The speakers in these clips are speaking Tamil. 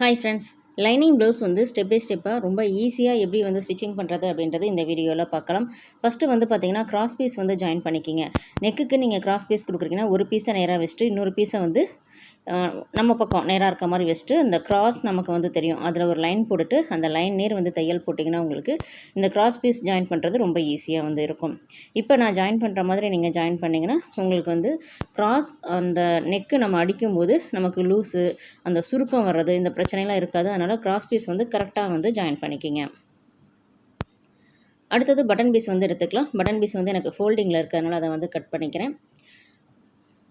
ஹாய் ஃப்ரெண்ட்ஸ் லைனிங் ப்ளவுஸ் வந்து ஸ்டெப் பை ஸ்டெப்பாக ரொம்ப ஈஸியாக எப்படி வந்து ஸ்டிச்சிங் பண்ணுறது அப்படின்றது இந்த வீடியோவில் பார்க்கலாம். ஃபஸ்ட்டு வந்து பார்த்தீங்கன்னா கிராஸ் பீஸ் வந்து ஜாயின் பண்ணிக்கிங்க. நெக்குக்கு நீங்கள் கிராஸ் பீஸ் கொடுக்குறீங்கன்னா ஒரு பீஸை நேராக வச்சுட்டு இன்னொரு பீஸை வந்து நம்ம பக்கம் நேராக இருக்க மாதிரி வச்சுட்டு இந்த கிராஸ் நமக்கு வந்து தெரியும். அதில் ஒரு லைன் போட்டுட்டு அந்த லைன் நேர் வந்து தையல் போட்டிங்கன்னா உங்களுக்கு இந்த கிராஸ் பீஸ் ஜாயின் பண்ணுறது ரொம்ப ஈஸியாக வந்து இருக்கும். இப்போ நான் ஜாயின் பண்ணுற மாதிரி நீங்கள் ஜாயின் பண்ணிங்கன்னா உங்களுக்கு வந்து கிராஸ் அந்த நெக்கு நம்ம அடிக்கும்போது நமக்கு லூஸு அந்த சுருக்கம் வர்றது இந்த பிரச்சனைலாம் இருக்காது. அதனால் கிராஸ் பீஸ் வந்து கரெக்டாக வந்து ஜாயின் பண்ணிக்கிங்க. அடுத்தது பட்டன் பீஸ் வந்து எடுத்துக்கலாம். பட்டன் பீஸ் வந்து எனக்கு ஃபோல்டிங்கில் இருக்கிறதுனால அதை வந்து கட் பண்ணிக்கிறேன்.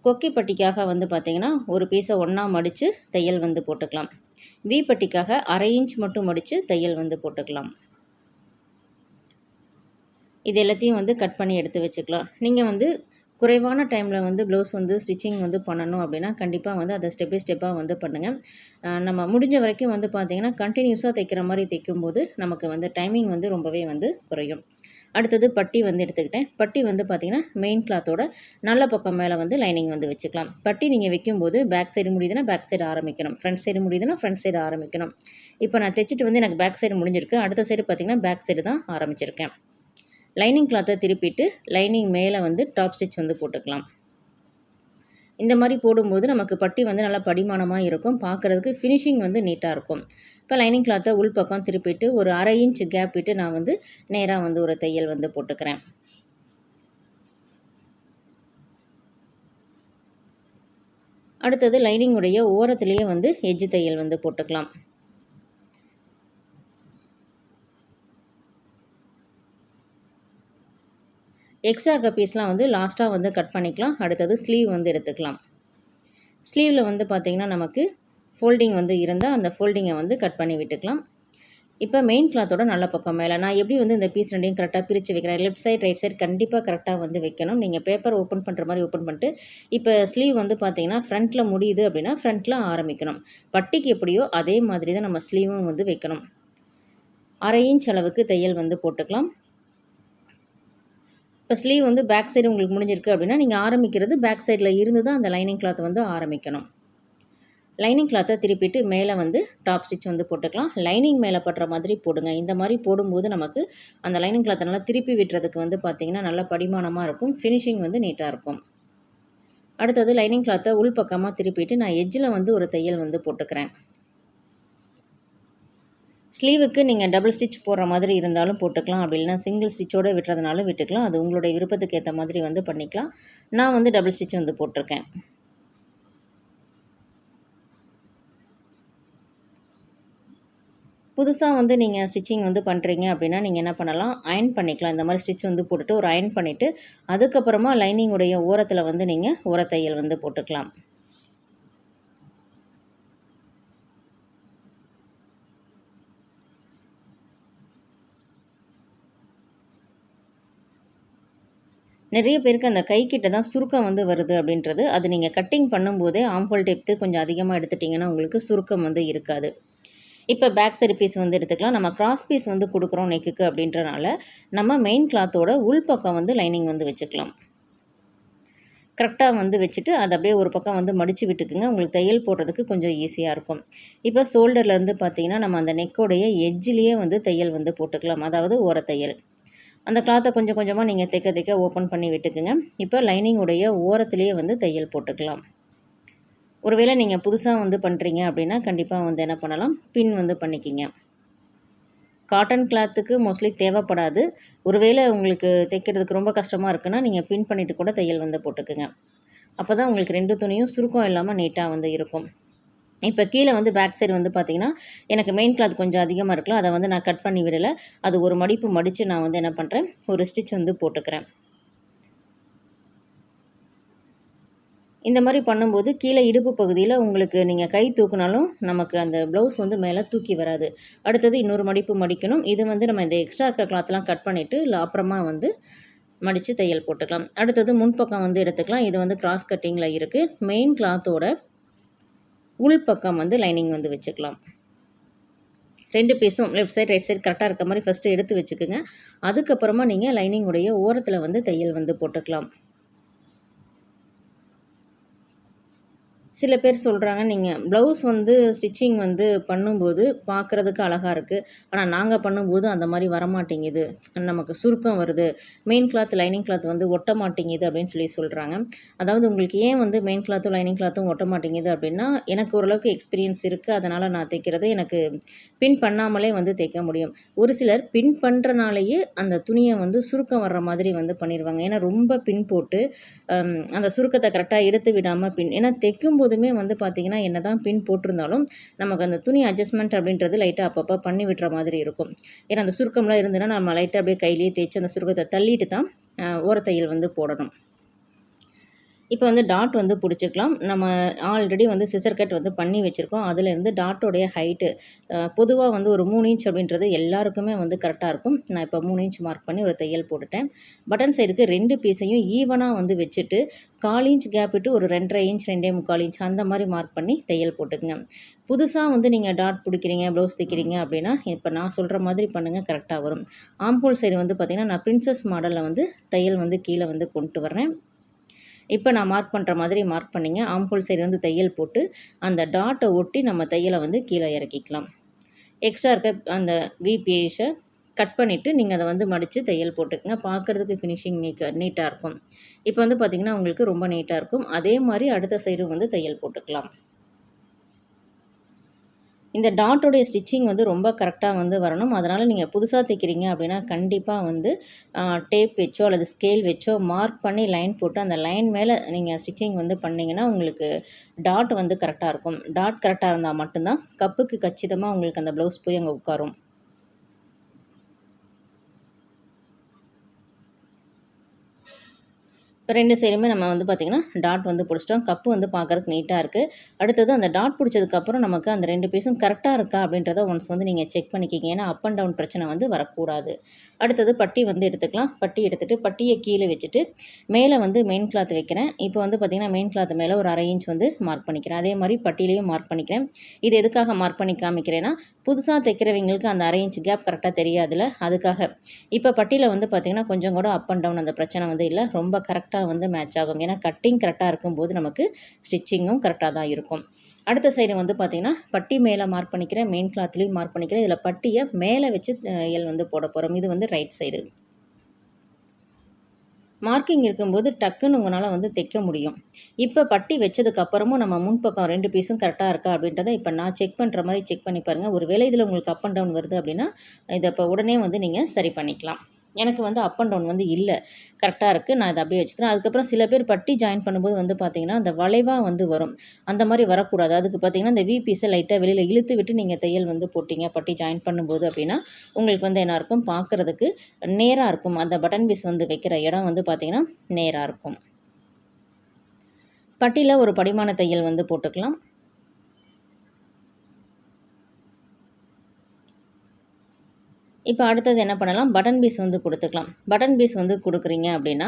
கொக்கி பட்டிக்காக வந்து பார்த்திங்கன்னா ஒரு பீஸை ஒன்றா மடித்து தையல் வந்து போட்டுக்கலாம். வி பட்டிக்காக அரை இன்ச் மட்டும் மடித்து தையல் வந்து போட்டுக்கலாம். இது எல்லாத்தையும் வந்து கட் பண்ணி எடுத்து வச்சுக்கலாம். நீங்கள் வந்து குறைவான டைமில் வந்து ப்ளவுஸ் வந்து ஸ்டிச்சிங் வந்து பண்ணணும் அப்படின்னா கண்டிப்பாக வந்து அதை ஸ்டெப் பை ஸ்டெப்பாக வந்து பண்ணுங்கள் நம்ம முடிஞ்ச வரைக்கும் வந்து பார்த்திங்கன்னா கண்டினியூஸாக தைக்கிற மாதிரி தைக்கும்போது நமக்கு வந்து டைமிங் வந்து ரொம்பவே வந்து குறையும். அடுத்தது பட்டி வந்து எடுத்துக்கிட்டேன். பட்டி வந்து பார்த்திங்கன்னா மெயின் கிளாத்தோட நல்ல பக்கம் மேலே வந்து லைனிங் வந்து வச்சுக்கலாம். பட்டி நீங்கள் வைக்கும்போது பேக் சைடு முடியுதுன்னா பேக் சைடு ஆரம்பிக்கணும். ஃப்ரண்ட் சைடு முடியுதுன்னா ஃப்ரண்ட் சைடு ஆரம்பிக்கணும். இப்போ நான் தைச்சிட்டு வந்து எனக்கு பேக் சைடு முடிஞ்சிருக்கு. அடுத்த சைடு பார்த்திங்கன்னா பேக் சைடு தான் ஆரம்பிச்சிருக்கேன். லைனிங் கிளாத்தை திருப்பிட்டு லைனிங் மேலே வந்து டாப் ஸ்டிச் வந்து போட்டுக்கலாம். இந்த மாதிரி போடும்போது நமக்கு பட்டி வந்து நல்லா படிமானமாக இருக்கும். பார்க்குறதுக்கு ஃபினிஷிங் வந்து நீட்டாக இருக்கும். இப்போ லைனிங் கிளாத்தை உள் பக்கம் திருப்பிட்டு ஒரு அரை இன்ச் கேப் விட்டு நான் வந்து நேராக வந்து ஒரு தையல் வந்து போட்டுக்கிறேன். அடுத்தது லைனிங்குடைய ஓரத்துலேயே வந்து எஜ்ஜு தையல் வந்து போட்டுக்கலாம். எக்ஸ்ட்ரா இருக்க பீஸ்லாம் வந்து லாஸ்ட்டாக வந்து கட் பண்ணிக்கலாம். அடுத்தது ஸ்லீவ் வந்து எடுத்துக்கலாம். ஸ்லீவில் வந்து பார்த்திங்கன்னா நமக்கு ஃபோல்டிங் வந்து இருந்தால் அந்த ஃபோல்டிங்கை வந்து கட் பண்ணி விட்டுக்கலாம். இப்போ மெயின் கிளாத்தோட நல்ல பக்கம் மேலே. நான் எப்படி வந்து இந்த பீஸ் ரெண்டையும் கரெக்டாக பிரித்து வைக்கிறேன்? லெஃப்ட் சைட் ரைட் சைட் கண்டிப்பாக கரெக்டாக வந்து வைக்கணும். நீங்கள் பேப்பர் ஓப்பன் பண்ணுற மாதிரி ஓப்பன் பண்ணிட்டு இப்போ ஸ்லீவ் வந்து பார்த்தீங்கன்னா ஃப்ரண்ட்டில் முடியுது அப்படின்னா ஃப்ரண்ட்டில் ஆரம்பிக்கணும். பட்டிக்கு எப்படியோ அதே மாதிரி தான் நம்ம ஸ்லீவும் வந்து வைக்கணும். அரை இன்ச் அளவுக்கு தையல் வந்து போட்டுக்கலாம். இப்போ ஸ்லீவ் வந்து பேக் சைடு உங்களுக்கு முடிஞ்சிருக்கு அப்படின்னா நீங்கள் ஆரம்பிக்கிறது பேக் சைடில் இருந்து தான் அந்த லைனிங் கிளாத் வந்து ஆரம்பிக்கணும். லைனிங் கிளாத்தை திருப்பிட்டு மேலே வந்து டாப் ஸ்டிச் வந்து போட்டுக்கலாம். லைனிங் மேலே படுற மாதிரி போடுங்க. இந்த மாதிரி போடும்போது நமக்கு அந்த லைனிங் கிளாத்தை நல்லா திருப்பி விட்டுறதுக்கு வந்து பார்த்திங்கன்னா நல்ல படிமானமாக இருக்கும். ஃபினிஷிங் வந்து நீட்டாக இருக்கும். அடுத்தது லைனிங் கிளாத்தை உள்பக்கமாக திருப்பிட்டு நான் எஜ்ஜில் வந்து ஒரு தையல் வந்து போட்டுக்கிறேன். ஸ்லீவுக்கு நீங்கள் டபுள் ஸ்டிச் போடுற மாதிரி இருந்தாலும் போட்டுக்கலாம். அப்படின்னா சிங்கிள் ஸ்டிச்சோடு விட்டுறதுனாலும் விட்டுக்கலாம். அது உங்களுடைய விருப்பத்துக்கு ஏற்ற மாதிரி வந்து பண்ணிக்கலாம். நான் வந்து டபுள் ஸ்டிச் வந்து போட்டிருக்கேன். புதுசாக வந்து நீங்கள் ஸ்டிச்சிங் வந்து பண்ணுறீங்க அப்படின்னா நீங்கள் என்ன பண்ணலாம்? அயன் பண்ணிக்கலாம். இந்த மாதிரி ஸ்டிச் வந்து போட்டுட்டு ஒரு அயன் பண்ணிவிட்டு அதுக்கப்புறமா லைனிங்குடைய ஓரத்தில் வந்து நீங்கள் ஓரத்தையல் வந்து போட்டுக்கலாம். நிறைய பேருக்கு அந்த கைக்கிட்ட தான் சுருக்கம் வந்து வருது அப்படின்றது. அது நீங்கள் கட்டிங் பண்ணும்போதே ஆம்ஹோல் டெப்த்து கொஞ்சம் அதிகமாக எடுத்துட்டிங்கன்னா உங்களுக்கு சுருக்கம் வந்து இருக்காது. இப்போ பேக் சைடு பீஸ் வந்து எடுத்துக்கலாம். நம்ம கிராஸ் பீஸ் வந்து கொடுக்குறோம் நெக்குக்கு அப்படின்றனால நம்ம மெயின் கிளாத்தோட உள்பக்கம் வந்து லைனிங் வந்து வச்சுக்கலாம். கரெக்டாக வந்து வச்சுட்டு அதை அப்படியே ஒரு பக்கம் வந்து மடித்து விட்டுக்குங்க. உங்களுக்கு தையல் போடுறதுக்கு கொஞ்சம் ஈஸியாக இருக்கும். இப்போ ஷோல்டர்லேருந்து பார்த்தீங்கன்னா நம்ம அந்த நெக்கோடைய எஜ்ஜிலேயே வந்து தையல் வந்து போட்டுக்கலாம். அதாவது ஓரத்தையல். அந்த கிளாத்தை கொஞ்சம் கொஞ்சமாக நீங்கள் தைக்க தைக்க ஓப்பன் பண்ணி விட்டுக்குங்க. இப்போ லைனிங்குடைய ஓரத்துலேயே வந்து தையல் போட்டுக்கலாம். ஒருவேளை நீங்கள் புதுசாக வந்து பண்ணுறீங்க அப்படின்னா கண்டிப்பாக வந்து என்ன பண்ணலாம்? பின் வந்து பண்ணிக்கிங்க. காட்டன் கிளாத்துக்கு மோஸ்ட்லி தேவைப்படாது. ஒருவேளை உங்களுக்கு தைக்கிறதுக்கு ரொம்ப கஷ்டமாக இருக்குன்னா நீங்கள் பின் பண்ணிவிட்டு கூட தையல் வந்து போட்டுக்குங்க. அப்போ தான் உங்களுக்கு ரெண்டு துணியும் சுருக்கம் இல்லாமல் நீட்டாக வந்து இருக்கும். இப்போ கீழே வந்து பேக் சைடு வந்து பார்த்தீங்கன்னா எனக்கு மெயின் கிளாத் கொஞ்சம் அதிகமாக இருக்கலாம் அதை வந்து நான் கட் பண்ணி விடலை. அது ஒரு மடிப்பு மடித்து நான் வந்து என்ன பண்ணுறேன் ஒரு ஸ்டிச் வந்து போட்டுக்கிறேன். இந்த மாதிரி பண்ணும்போது கீழே இடுப்பு பகுதியில் உங்களுக்கு நீங்கள் கை தூக்குனாலும் நமக்கு அந்த ப்ளவுஸ் வந்து மேலே தூக்கி வராது. அடுத்தது இன்னொரு மடிப்பு மடிக்கணும். இது வந்து நம்ம இந்த எக்ஸ்ட்ரா இருக்க கிளாத்லாம் கட் பண்ணிவிட்டு இல்லை அப்புறமா வந்து மடித்து தையல் போட்டுக்கலாம். அடுத்தது முன்பக்கம் வந்து எடுத்துக்கலாம். இது வந்து கிராஸ் கட்டிங்கில் இருக்குது மெயின் கிளாத்தோட உள் பக்கம் வந்து லைனிங் வந்து வச்சுக்கலாம். ரெண்டு பீஸும் லெஃப்ட் சைட் ரைட் சைடு கரெக்டாக இருக்க மாதிரி ஃபஸ்ட்டு எடுத்து வச்சுக்கோங்க. அதுக்கப்புறமா நீங்கள் லைனிங்குடைய ஓரத்தில் வந்து தையல் வந்து போட்டுக்கலாம். சில பேர் சொல்கிறாங்க நீங்கள் ப்ளவுஸ் வந்து ஸ்டிச்சிங் வந்து பண்ணும்போது பார்க்குறதுக்கு அழகாக இருக்குது ஆனால் நாங்கள் பண்ணும்போது அந்த மாதிரி வரமாட்டேங்குது. நமக்கு சுருக்கம் வருது. மெயின் கிளாத் லைனிங் கிளாத் வந்து ஒட்ட மாட்டேங்குது அப்படின்னு சொல்லி சொல்கிறாங்க அதாவது உங்களுக்கு ஏன் வந்து மெயின் கிளாத்தும் லைனிங் கிளாத்தும் ஒட்ட மாட்டேங்குது அப்படின்னா எனக்கு ஓரளவுக்கு எக்ஸ்பீரியன்ஸ் இருக்குது அதனால் நான் தைக்கிறது எனக்கு பின் பண்ணாமலே வந்து தைக்க முடியும். ஒரு சிலர் பின் பண்ணுறனாலேயே அந்த துணியை வந்து சுருக்கம் வர்ற மாதிரி வந்து பண்ணிடுவாங்க ஏன்னா ரொம்ப பின் போட்டு அந்த சுருக்கத்தை கரெக்டாக எடுத்து விடாமல் பின் ஏன்னா தைக்கும் எப்போதுமே வந்து பார்த்திங்கன்னா என்ன தான் பின் போட்டிருந்தாலும் நமக்கு அந்த துணி அட்ஜஸ்ட்மெண்ட் அப்படின்றது லைட்டாக அப்பப்போ பண்ணி விட்டுற மாதிரி இருக்கும். ஏன்னா அந்த சுருக்கம்லாம் இருந்ததுன்னா நம்ம லைட்டாக அப்படியே கையிலேயே தேய்ச்சி அந்த சுருக்கத்தை தள்ளிட்டு தான் ஓரத்தையில் வந்து போடணும். இப்போ வந்து டாட் வந்து பிடிச்சிக்கலாம். நம்ம ஆல்ரெடி வந்து சிசர் கட் வந்து பண்ணி வச்சுருக்கோம். அதிலேருந்து டாட்டோடைய ஹைட்டு பொதுவாக வந்து ஒரு மூணு இன்ச் அப்படின்றது எல்லாருக்குமே வந்து கரெக்டாக இருக்கும். நான் இப்போ மூணு இன்ச் மார்க் பண்ணி ஒரு தையல் போட்டுட்டேன். பட்டன் சைடுக்கு ரெண்டு பீஸையும் ஈவனாக வந்து வச்சுட்டு கால் இன்ச் கேப் விட்டு ஒரு ரெண்டரை இன்ச் ரெண்டே முக்கால் இன்ச் அந்த மாதிரி மார்க் பண்ணி தையல் போட்டுக்குங்க. புதுசாக வந்து நீங்கள் டாட் பிடிக்கிறீங்க ப்ளவுஸ் தைக்கிறீங்க அப்படின்னா இப்போ நான் சொல்கிற மாதிரி பண்ணுங்கள் கரெக்டாக வரும். ஆம்போல் சைடு வந்து பார்த்திங்கன்னா நான் பிரின்சஸ் மாடலில் வந்து தையல் வந்து கீழே வந்து கொண்டு வரேன் இப்போ நான் மார்க் பண்ணுற மாதிரி மார்க் பண்ணிங்க. ஆம்ஹோல் சைடு வந்து தையல் போட்டு அந்த டாட்டை ஒட்டி நம்ம தையலை வந்து கீழே இறக்கிக்கலாம். எக்ஸ்ட்ரா இருக்க அந்த விபிஏஷை கட் பண்ணிவிட்டு நீங்கள் அதை வந்து மடித்து தையல் போட்டுக்கங்க. பார்க்குறதுக்கு ஃபினிஷிங் நீக்க நீட்டாக இருக்கும். இப்போ வந்து பார்த்திங்கன்னா உங்களுக்கு ரொம்ப நீட்டாக இருக்கும். அதே மாதிரி அடுத்த சைடும் வந்து தையல் போட்டுக்கலாம். இந்த டாட்டோடைய ஸ்டிச்சிங் வந்து ரொம்ப கரெக்டாக வந்து வரணும். அதனால் நீங்கள் புதுசாக தைக்கிறீங்க அப்படின்னா கண்டிப்பாக வந்து டேப் வச்சோ அல்லது ஸ்கேல் வச்சோ மார்க் பண்ணி லைன் போட்டு அந்த லைன் மேலே நீங்கள் ஸ்டிச்சிங் வந்து பண்ணிங்கன்னா உங்களுக்கு டாட் வந்து கரெக்டாக இருக்கும். டாட் கரெக்டாக இருந்தால் மட்டும்தான் கப்புக்கு கச்சிதமாக உங்களுக்கு அந்த ப்ளவுஸ் போய் அங்கே உட்காரும். இப்போ ரெண்டு சைடுமே நம்ம வந்து பார்த்திங்கன்னா டாட் வந்து பிடிச்சிட்டோம். கப்பு வந்து பார்க்குறதுக்கு நீட்டாக இருக்குது அடுத்தது அந்த டாட் பிடிச்சதுக்கப்புறம் நமக்கு அந்த ரெண்டு பீஸும் கரெக்டாக இருக்கா அப்படின்றத ஒன்ஸ் வந்து நீங்கள் செக் பண்ணிக்கிங்க. ஏன்னா அப் அண்ட் டவுன் பிரச்சனை வந்து வரக்கூடாது. அடுத்தது பட்டி வந்து எடுத்துக்கலாம். பட்டி எடுத்துகிட்டு பட்டியை கீழே வச்சுட்டு மேலே வந்து மெயின் கிளாத் வைக்கிறேன். இப்போ வந்து பார்த்திங்கன்னா மெயின் கிளாத் மேலே ஒரு அரை இன்ச் வந்து மார்க் பண்ணிக்கிறேன். அதே மாதிரி பட்டியிலையும் மார்க் பண்ணிக்கிறேன். இது எதுக்காக மார்க் பண்ணி காமிக்கிறேன்னா புதுசாக தைக்கிறவங்களுக்கு அந்த அரை இன்ச் கேப் கரெக்டாக தெரியாதுல்ல. அதுக்காக. இப்போ பட்டியில் வந்து பார்த்திங்கன்னா கொஞ்சம் கூட அப் அண்ட் டவுன் அந்த பிரச்சனை வந்து இல்லை. ரொம்ப கரெக்டாக கரெக்டாக வந்து மேட்ச் ஆகும். ஏன்னா கட்டிங் கரெக்டாக இருக்கும்போது நமக்கு ஸ்டிச்சிங்கும் கரெக்டாக தான் இருக்கும். அடுத்த சைடு வந்து பார்த்திங்கன்னா பட்டி மேலே மார்க் பண்ணிக்கிறேன் மெயின் கிளாத்லேயும் மார்க் பண்ணிக்கிறேன் இதில் பட்டியை மேலே வச்சு எல் வந்து போட போகிறோம் இது வந்து ரைட் சைடு மார்க்கிங் இருக்கும்போது டக்குன்னு உங்களால் வந்து தைக்க முடியும். இப்போ பட்டி வச்சதுக்கப்புறமும் நம்ம முன்பக்கம் ரெண்டு பீஸும் கரெக்டாக இருக்கா அப்படின்றத இப்போ நான் செக் பண்ணுற மாதிரி செக் பண்ணி பாருங்கள் ஒரு வேலை இதில் உங்களுக்கு அப் அண்ட் டவுன் வருது அப்படின்னா இதை இப்போ உடனே வந்து நீங்கள் சரி பண்ணிக்கலாம். எனக்கு வந்து அப் அண்ட் டவுன் வந்து இல்லை. கரெக்டாக இருக்குது நான் இதை அப்படியே வச்சுக்கிறேன். அதுக்கப்புறம் சில பேர் பட்டி ஜாயின் பண்ணும்போது வந்து பார்த்திங்கன்னா அந்த வளைவாக வந்து வரும். அந்த மாதிரி வரக்கூடாது. அதுக்கு பார்த்திங்கன்னா இந்த விபிஸை லைட்டாக வெளியில் இழுத்து விட்டு நீங்கள் தையல் வந்து போட்டிங்க. பட்டி ஜாயின் பண்ணும்போது அப்படின்னா உங்களுக்கு வந்து என்ன இருக்கும்? பார்க்குறதுக்கு நேராக இருக்கும். அந்த பட்டன் பீஸ் வந்து வைக்கிற இடம் வந்து பார்த்திங்கன்னா நேராக இருக்கும். பட்டியில் ஒரு படிமான தையல் வந்து போட்டுக்கலாம். இப்போ அடுத்தது என்ன பண்ணலாம்? பட்டன் பீஸ் வந்து கொடுத்துக்கலாம். பட்டன் பீஸ் வந்து கொடுக்குறீங்க அப்படின்னா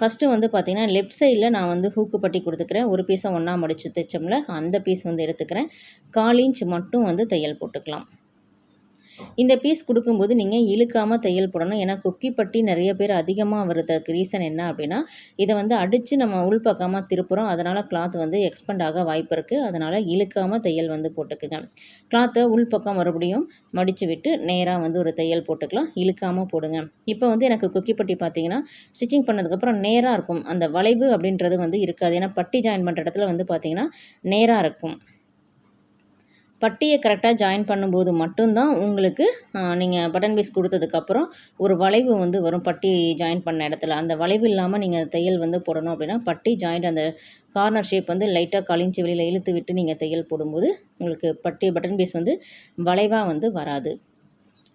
ஃபஸ்ட்டு வந்து பார்த்திங்கன்னா லெஃப்ட் சைடில் நான் வந்து ஹூக்கு பட்டி கொடுத்துக்கிறேன். ஒரு பீஸை ஒன்றா மடித்து தைச்சோம்ல அந்த பீஸ் வந்து எடுத்துக்கிறேன். கால் இன்ச் மட்டும் வந்து தையல் போட்டுக்கலாம். இந்த பீஸ் கொடுக்கும்போது நீங்கள் இழுக்காமல் தையல் போடணும். ஏன்னா குக்கி பட்டி நிறைய பேர் அதிகமாக வருதுக்கு ரீசன் என்ன அப்படின்னா இதை வந்து அடித்து நம்ம உள்பக்கமாக திருப்புறோம். அதனால் கிளாத் வந்து எக்ஸ்பெண்ட் ஆக வாய்ப்பு இருக்குது அதனால் இழுக்காமல் தையல் வந்து போட்டுக்குங்க. கிளாத்தை உள்பக்கம் மறுபடியும் மடித்து விட்டு நேராக வந்து ஒரு தையல் போட்டுக்கலாம். இழுக்காமல் போடுங்க. இப்போ வந்து எனக்கு குக்கி பட்டி பார்த்தீங்கன்னா ஸ்டிச்சிங் பண்ணதுக்கப்புறம் நேராக இருக்கும். அந்த வளைவு அப்படின்றது வந்து இருக்காது. ஏன்னா பட்டி ஜாயின் பண்ணுற இடத்துல வந்து பார்த்திங்கன்னா நேராக இருக்கும். பட்டியை கரெக்டாக ஜாயின் பண்ணும்போது மட்டும்தான் உங்களுக்கு நீங்கள் பட்டன் பீஸ் கொடுத்ததுக்கப்புறம் ஒரு வளைவு வந்து வரும் பட்டி ஜாயின் பண்ண இடத்துல. அந்த வளைவு இல்லாமல் நீங்கள் தையல் வந்து போடணும் அப்படின்னா பட்டி ஜாயிண்ட் அந்த கார்னர் ஷேப் வந்து லைட்டாக கழிஞ்சு வெளியில் இழுத்து விட்டு நீங்கள் தையல் போடும்போது உங்களுக்கு பட்டி பட்டன் பீஸ் வந்து வளைவாக வந்து வராது.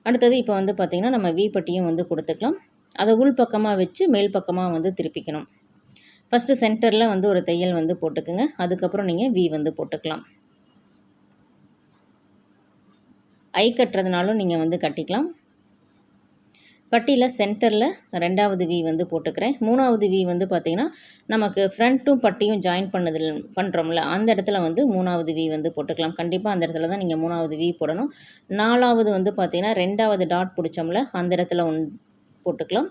அடுத்தது இப்போ வந்து பார்த்திங்கன்னா நம்ம வி பட்டியும் வந்து கொடுத்துக்கலாம். அதை உள் பக்கமாக வச்சு மேல் பக்கமாக வந்து திருப்பிக்கணும். ஃபஸ்ட்டு சென்டரில் வந்து ஒரு தையல் வந்து போட்டுக்குங்க. அதுக்கப்புறம் நீங்கள் வி வந்து போட்டுக்கலாம். ஐ கட்டுறதுனாலும் நீங்கள் வந்து கட்டிக்கலாம். பட்டியில் சென்டரில் ரெண்டாவது வி வந்து போட்டுக்கிறேன். மூணாவது வி வந்து பார்த்திங்கன்னா நமக்கு ஃப்ரண்ட்டும் பட்டியும் ஜாயின் பண்ணதில் பண்ணுறோம்ல அந்த இடத்துல வந்து மூணாவது வி வந்து போட்டுக்கலாம். கண்டிப்பாக அந்த இடத்துல தான் நீங்கள் மூணாவது வி போடணும். நாலாவது வந்து பார்த்திங்கன்னா ரெண்டாவது டாட் பிடிச்சோம்ல அந்த இடத்துல ஒன் போட்டுக்கலாம்.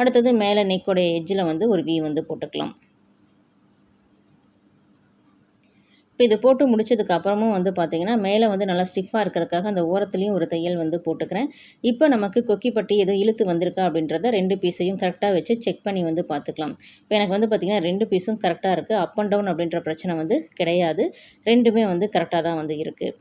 அடுத்தது மேலே நெக்கோடைய எஜ்ஜில் வந்து ஒரு வி வந்து போட்டுக்கலாம். இப்போ இது போட்டு முடிச்சதுக்கப்புறமும் வந்து பார்த்திங்கன்னா மேலே வந்து நல்லா ஸ்டிஃபாக இருக்கிறதுக்காக அந்த ஓரத்துலேயும் ஒரு தையல் வந்து போட்டுக்கிறேன். இப்போ நமக்கு கொக்கிப்பட்டி எதுவும் இழுத்து வந்திருக்கா அப்படின்றத ரெண்டு பீஸையும் கரெக்டாக வச்சு செக் பண்ணி வந்து பார்த்துக்கலாம் இப்போ எனக்கு வந்து பார்த்திங்கன்னா ரெண்டு பீஸும் கரெக்டாக இருக்குது அப் அண்ட் டவுன் அப்படின்ற பிரச்சனை வந்து கிடையாது. ரெண்டுமே வந்து கரெக்டாக தான் வந்து இருக்குது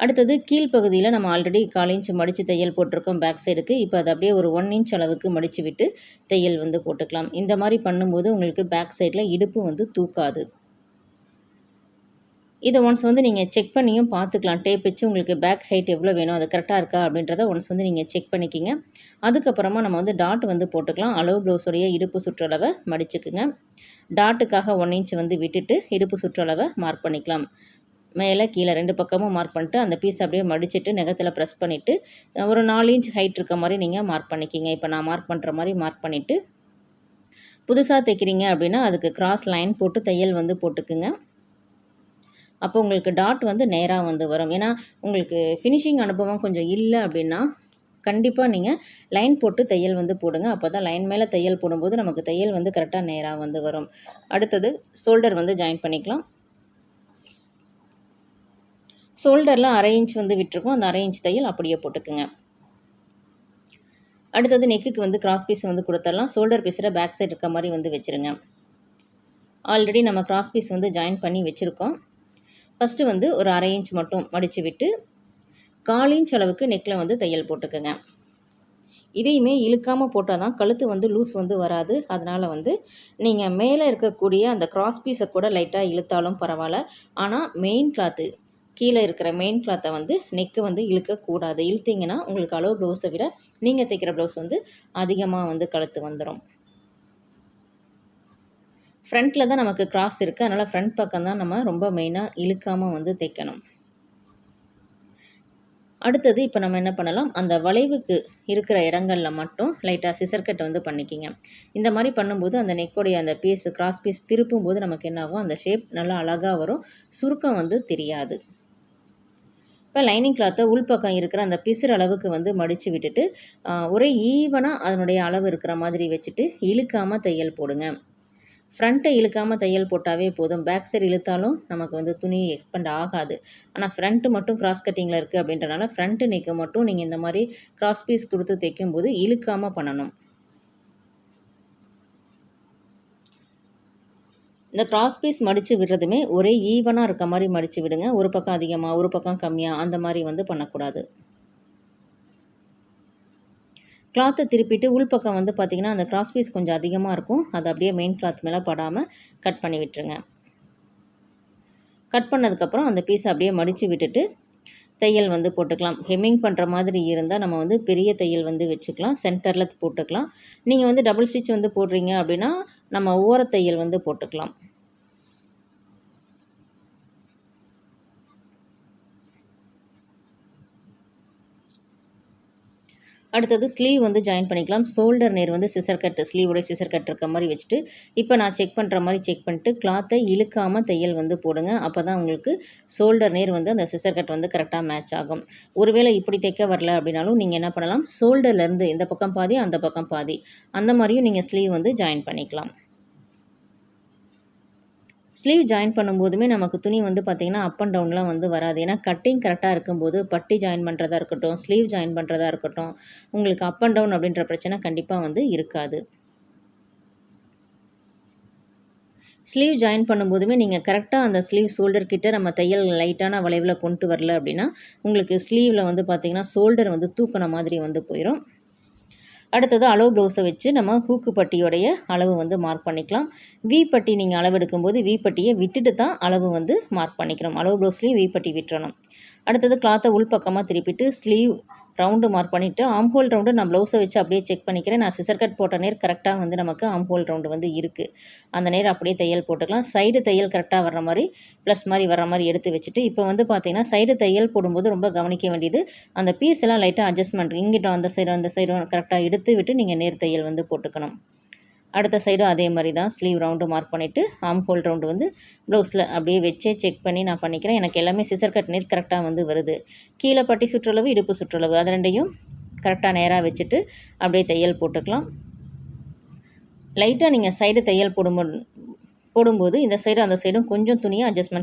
அடுத்தது கீழ்ப்பகுதியில் நம்ம ஆல்ரெடி கால் இன்ச் மடித்து தையல் போட்டிருக்கோம் பேக் சைடுக்கு இப்போ அது அப்படியே ஒரு ஒன் இன்ச் அளவுக்கு மடித்து விட்டு தையல் வந்து போட்டுக்கலாம். இந்த மாதிரி பண்ணும்போது உங்களுக்கு பேக் சைடில் இடுப்பு வந்து தூக்காது. இதை ஒன்ஸ் வந்து நீங்கள் செக் பண்ணியும் பார்த்துக்கலாம். டேப் வச்சு உங்களுக்கு பேக் ஹைட் எவ்வளோ வேணும் அது கரெக்டாக இருக்கா அப்படின்றத ஒன்ஸ் வந்து நீங்கள் செக் பண்ணிக்கிங்க. அதுக்கப்புறமா நம்ம வந்து டாட் வந்து போட்டுக்கலாம். அளவு ப்ளவுஸோடைய இடுப்பு சுற்றளவை மடிச்சுக்குங்க. டாட்டுக்காக ஒன் இன்ச் வந்து விட்டுட்டு இடுப்பு சுற்றளவை மார்க் பண்ணிக்கலாம். மேலே கீழே ரெண்டு பக்கமும் மார்க் பண்ணிட்டு அந்த பீஸ் அப்படியே மடிச்சுட்டு நெகத்தில் ப்ரெஸ் பண்ணிவிட்டு ஒரு நாலு இன்ச் ஹைட் இருக்க மாதிரி நீங்கள் மார்க் பண்ணிக்கிங்க. இப்போ நான் மார்க் பண்ணுற மாதிரி மார்க் பண்ணிவிட்டு புதுசாக தைக்கிறீங்க அப்படின்னா அதுக்கு கிராஸ் லைன் போட்டு தையல் வந்து போட்டுக்குங்க. அப்போ உங்களுக்கு டாட் வந்து நேராக வந்து வரும். ஏன்னா உங்களுக்கு ஃபினிஷிங் அனுபவம் கொஞ்சம் இல்லை அப்படின்னா கண்டிப்பாக நீங்கள் லைன் போட்டு தையல் வந்து போடுங்க. அப்போ தான் லைன் மேலே தையல் போடும்போது நமக்கு தையல் வந்து கரெக்டாக நேராக வந்து வரும். அடுத்தது ஷோல்டர் வந்து ஜாயின் பண்ணிக்கலாம். ஷோல்டரில் அரை இன்ச் வந்து விட்டுருக்கோம். அந்த அரை இன்ச் தையல் அப்படியே போட்டுக்குங்க. அடுத்தது நெக்குக்கு வந்து கிராஸ் பீஸ் வந்து கொடுத்துடலாம். ஷோல்டர் பீஸில் பேக் சைடு இருக்க மாதிரி வந்து வச்சுருங்க. ஆல்ரெடி நம்ம கிராஸ் பீஸ் வந்து ஜாயின் பண்ணி வச்சுருக்கோம். ஃபஸ்ட்டு வந்து ஒரு அரை இன்ச் மட்டும் மடித்து விட்டு கால் இன்ச் அளவுக்கு நெக்கில் வந்து தையல் போட்டுக்கோங்க. இதையுமே இழுக்காமல் போட்டால் தான் கழுத்து வந்து லூஸ் வந்து வராது. அதனால் வந்து நீங்கள் மேலே இருக்கக்கூடிய அந்த கிராஸ் பீஸை கூட லைட்டாக இழுத்தாலும் பரவாயில்ல. ஆனால் மெயின் கிளாத்து கீழே இருக்கிற மெயின் கிளாத்தை வந்து நெக்கு வந்து இழுக்கக்கூடாது இழுத்தீங்கன்னா உங்களுக்கு அளவு ப்ளவுஸை விட நீங்கள் தைக்கிற ப்ளவுஸ் வந்து அதிகமாக வந்து கழுத்து வந்துடும் ஃப்ரண்ட்டில் தான் நமக்கு கிராஸ் இருக்குது அதனால் ஃப்ரண்ட் பக்கம் தான் நம்ம ரொம்ப மெயினாக இழுக்காமல் வந்து தைக்கணும். அடுத்தது இப்போ நம்ம என்ன பண்ணலாம்? அந்த வளைவுக்கு இருக்கிற இடங்களில் மட்டும் லைட்டாக சிசர் கட் வந்து பண்ணிக்கிங்க. இந்த மாதிரி பண்ணும்போது அந்த நெக்கோடைய அந்த பீஸ் கிராஸ் பீஸ் திருப்பும் போது நமக்கு என்னாகும் அந்த ஷேப் நல்லா அழகாக வரும். சுருக்கம் வந்து தெரியாது. இப்போ லைனிங் கிளாத்தை உள்பக்கம் இருக்கிற அந்த பிசுறு அளவுக்கு வந்து மடித்து விட்டுட்டு ஒரே ஈவனாக அதனுடைய அளவு இருக்கிற மாதிரி வச்சுட்டு இழுக்காமல் தையல் போடுங்க. ஃப்ரண்ட்டை இழுக்காமல் தையல் போட்டாவே போதும். பேக் சைடு இழுத்தாலும் நமக்கு வந்து துணி எக்ஸ்பெண்ட் ஆகாது. ஆனால் ஃப்ரண்ட்டு மட்டும் கிராஸ் கட்டிங்கில் இருக்குது அப்படின்றனால ஃப்ரண்ட்டு நெக்கு மட்டும் நீங்கள் இந்த மாதிரி கிராஸ் பீஸ் கொடுத்து தைக்கும்போது இழுக்காமல் பண்ணணும். இந்த கிராஸ் பீஸ் மடித்து விடுறதுமே ஒரே ஈவனாக இருக்க மாதிரி மடித்து விடுங்க. ஒரு பக்கம் அதிகமாக ஒரு பக்கம் கம்மியாக அந்த மாதிரி வந்து பண்ணக்கூடாது. கிளாத்தை திருப்பிட்டு உள்பக்கம் வந்து பார்த்திங்கன்னா அந்த கிராஸ் பீஸ் கொஞ்சம் அதிகமாக இருக்கும். அது அப்படியே மெயின் கிளாத் மேலே படாமல் கட் பண்ணி விட்டுருங்க. கட் பண்ணதுக்கப்புறம் அந்த பீஸை அப்படியே மடித்து விட்டுட்டு தையல் வந்து போட்டுக்கலாம். ஹெம்மிங் பண்ணுற மாதிரி இருந்தால் நம்ம வந்து பெரிய தையல் வந்து வச்சுக்கலாம். சென்டரில் போட்டுக்கலாம். நீங்கள் வந்து டபுள் ஸ்டிச் வந்து போடுறீங்க அப்படின்னா நம்ம ஓரத்தையல் வந்து போட்டுக்கலாம். அடுத்தது ஸ்லீவ் வந்து ஜாயின் பண்ணிக்கலாம். ஷோல்டர் நேர் வந்து சிசர் கட் ஸ்லீவோட சிசர் கட் இருக்க மாதிரி வச்சுட்டு இப்போ நான் செக் பண்ணுற மாதிரி செக் பண்ணிட்டு கிளாத்தை இழுக்காமல் தையல் வந்து போடுங்க. அப்போ தான் உங்களுக்கு ஷோல்டர் நேர் வந்து அந்த சிசர் கட் வந்து கரெக்டாக மேட்ச் ஆகும். ஒருவேளை இப்படி தைக்க வரல அப்படின்னாலும் நீங்கள் என்ன பண்ணலாம்? ஷோல்டர்லேருந்து இந்த பக்கம் பாதி அந்த பக்கம் பாதி அந்த மாதிரியும் நீங்கள் ஸ்லீவ் வந்து ஜாயின் பண்ணிக்கலாம். ஸ்லீவ் ஜாயின் பண்ணும்போதுமே நமக்கு துணி வந்து பார்த்திங்கன்னா அப் அண்ட் டவுன்லாம் வந்து வராது. ஏன்னா கட்டிங் கரெக்டாக இருக்கும்போது பட்டி ஜாயின் பண்ணுறதா இருக்கட்டும் ஸ்லீவ் ஜாயின் பண்ணுறதா இருக்கட்டும் உங்களுக்கு அப் அண்ட் டவுன் அப்படின்ற பிரச்சனை கண்டிப்பாக வந்து இருக்காது. ஸ்லீவ் ஜாயின் பண்ணும்போதுமே நீங்கள் கரெக்டாக அந்த ஸ்லீவ் ஷோல்டர் கிட்டே நம்ம தையல் லைட்டான வளைவில் கொண்டு வரல அப்படின்னா உங்களுக்கு ஸ்லீவில் வந்து பார்த்திங்கன்னா ஷோல்டர் வந்து தூக்கின மாதிரி வந்து போயிடும் அடுத்தது அளவு ப்ளவுஸை வச்சு நம்ம ஹூக்கு பட்டியோடைய அளவு வந்து மார்க் பண்ணிக்கலாம். வி பட்டி நீங்கள் அளவு எடுக்கும்போது வி பட்டியை விட்டுட்டு தான் அளவு வந்து மார்க் பண்ணிக்கிறோம். அளவு ப்ளவுஸ்லேயும் வி பட்டி விட்டுறணும். அடுத்தது கிளாத்தை உள்பக்கமாக திருப்பிட்டு ஸ்லீவ் ரவுண்டு மார்க் பண்ணிவிட்டு ஆம் ஹோல் ரவுண்டு நான் ப்ளவுஸை வச்சு அப்படியே செக் பண்ணிக்கிறேன். நான் சிசர் கட் போட்ட நேர் கரெக்டாக வந்து நமக்கு ஆம் ஹோல் ரவுண்டு வந்து இருக்குது அந்த நேர் அப்படியே தையல் போட்டுக்கலாம். சைடு தையல் கரெக்டாக வர்ற மாதிரி ப்ளஸ் மாதிரி வர்ற மாதிரி எடுத்து வச்சுட்டு இப்போ வந்து பார்த்திங்கன்னா சைடு தையல் போடும்போது ரொம்ப கவனிக்க வேண்டியது அந்த பீஸ் எல்லாம் லைட்டாக அட்ஜஸ்ட்மெண்ட் இங்கிட்டும் அந்த சைடும் அந்த சைடும் கரெக்டாக எடுத்து விட்டு நீங்கள் நேர் தையல் வந்து போட்டுக்கணும். அடுத்த சைடும் அதே மாதிரி தான் ஸ்லீவ் ரவுண்டு மார்க் பண்ணிவிட்டு ஆம் ஹோல் ரவுண்டு வந்து ப்ளவுஸில் அப்படியே வச்சே செக் பண்ணி நான் பண்ணிக்கிறேன். எனக்கு எல்லாமே சிசர் கட் நீர் கரெக்டாக வந்து வருது. கீழே பட்டி சுற்றளவு இடுப்பு சுற்றளவு அது ரெண்டையும் கரெக்டாக நேராக வச்சுட்டு அப்படியே தையல் போட்டுக்கலாம். லைட்டாக நீங்கள் சைடு தையல் போடும்போது போடும்போது இந்த சைடும் அந்த சைடும் கொஞ்சம் துணியை அட்ஜஸ்ட்மெண்ட்